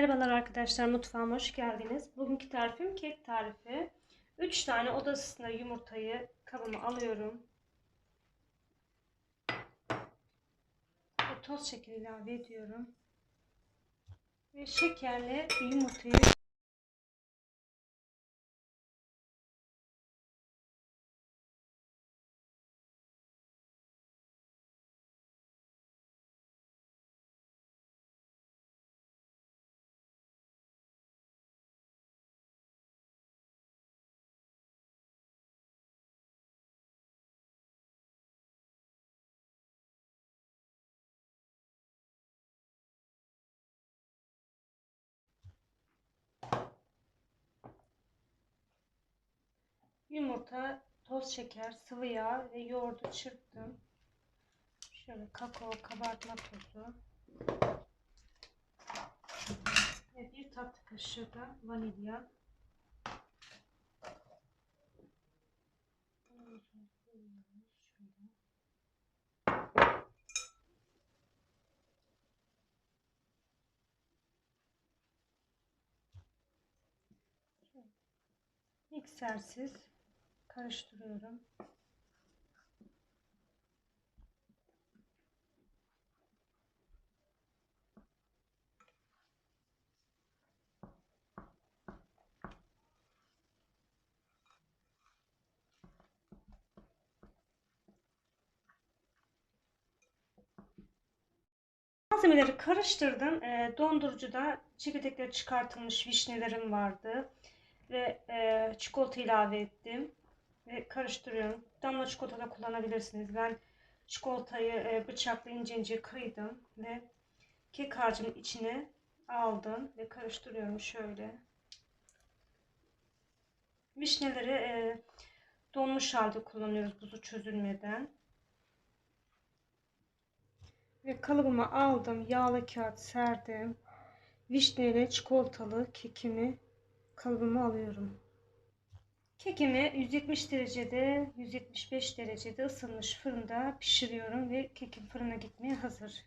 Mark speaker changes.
Speaker 1: Merhabalar arkadaşlar mutfağıma hoş geldiniz. Bugünkü tarifim kek tarifi. 3 tane oda ısısında yumurtayı kabıma alıyorum. Ve toz şekeri ilave ediyorum. Ve şekerle yumurtayı yumurta, toz şeker, sıvı yağ ve yoğurdu çırptım. Şöyle kakao, kabartma tozu. Ve bir tatlı kaşığı da vanilya. Miksersiz karıştırıyorum. Malzemeleri karıştırdım. E, dondurucuda çekirdekleri çıkartılmış vişnelerim vardı. Ve e, çikolata ilave ettim. Ve karıştırıyorum. Damla çikolata da kullanabilirsiniz. Ben çikolatayı e, bıçakla ince ince kıydım. Ve kek harcımın içine aldım. Ve karıştırıyorum şöyle. Vişneleri e, donmuş halde kullanıyoruz buzu çözülmeden. Ve kalıbıma aldım. Yağlı kağıt serdim. Vişneli çikolatalı kekimi kalıbıma alıyorum. Kekimi 170 derecede 175 derecede ısınmış fırında pişiriyorum ve kekim fırına gitmeye hazır.